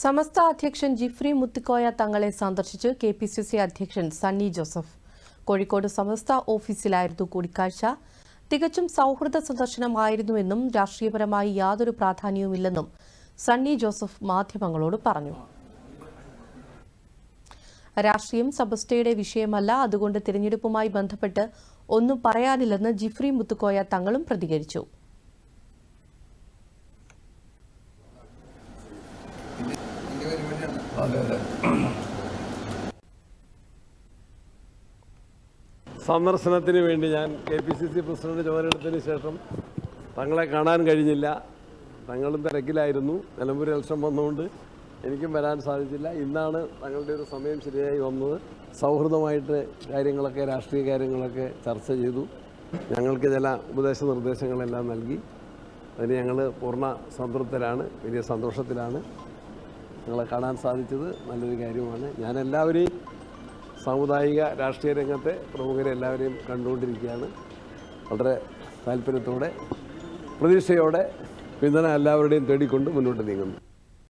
സമസ്ത അധ്യക്ഷൻ ജിഫ്രി മുത്തിക്കോയ തങ്ങളെ സന്ദർശിച്ച് കെ പി സി സി അധ്യക്ഷൻ സണ്ണി ജോസഫ്. കോഴിക്കോട് സമസ്ത ഓഫീസിലായിരുന്നു കൂടിക്കാഴ്ച. തികച്ചും സൗഹൃദ സന്ദർശനമായിരുന്നുവെന്നും രാഷ്ട്രീയപരമായി യാതൊരു പ്രാധാന്യവുമില്ലെന്നും സണ്ണി ജോസഫ് മാധ്യമങ്ങളോട് പറഞ്ഞു. രാഷ്ട്രീയം സമസ്തയുടെ വിഷയമല്ല അതുകൊണ്ട് തിരഞ്ഞെടുപ്പുമായി ബന്ധപ്പെട്ട് ഒന്നും പറയാനില്ലെന്ന് ജിഫ്രി മുത്തുക്കോയ തങ്ങളും പ്രതികരിച്ചു. സന്ദർശനത്തിന് വേണ്ടി ഞാൻ K P C C president ചുമതലയെടുത്തതിന് ശേഷം തങ്ങളെ കാണാൻ കഴിഞ്ഞില്ല. തങ്ങളും തിരക്കിലായിരുന്നു. നിലമ്പൂർ ഇലക്ഷൻ വന്നുകൊണ്ട് എനിക്കും വരാൻ സാധിച്ചില്ല. ഇന്നാണ് തങ്ങളുടെ ഒരു സമയം ശരിയായി വന്നത്. സൗഹൃദമായിട്ട് കാര്യങ്ങളൊക്കെ രാഷ്ട്രീയ കാര്യങ്ങളൊക്കെ ചർച്ച ചെയ്തു. ഞങ്ങൾക്ക് ചില ഉപദേശ നിർദ്ദേശങ്ങളെല്ലാം നൽകി. അതിന് ഞങ്ങൾ പൂർണ സംതൃപ്തരാണ്. വലിയ സന്തോഷത്തിലാണ്. നിങ്ങളെ കാണാൻ സാധിച്ചത് നല്ലൊരു കാര്യമാണ്. ഞാൻ എല്ലാവരെയും സാമുദായിക രാഷ്ട്രീയ രംഗത്തെ പ്രമുഖരെ എല്ലാവരെയും കണ്ടുകൊണ്ടിരിക്കുകയാണ്. വളരെ താല്പര്യത്തോടെ പ്രതീക്ഷയോടെ പിന്തുണ എല്ലാവരുടെയും തേടിക്കൊണ്ട് മുന്നോട്ട് നീങ്ങുന്നു.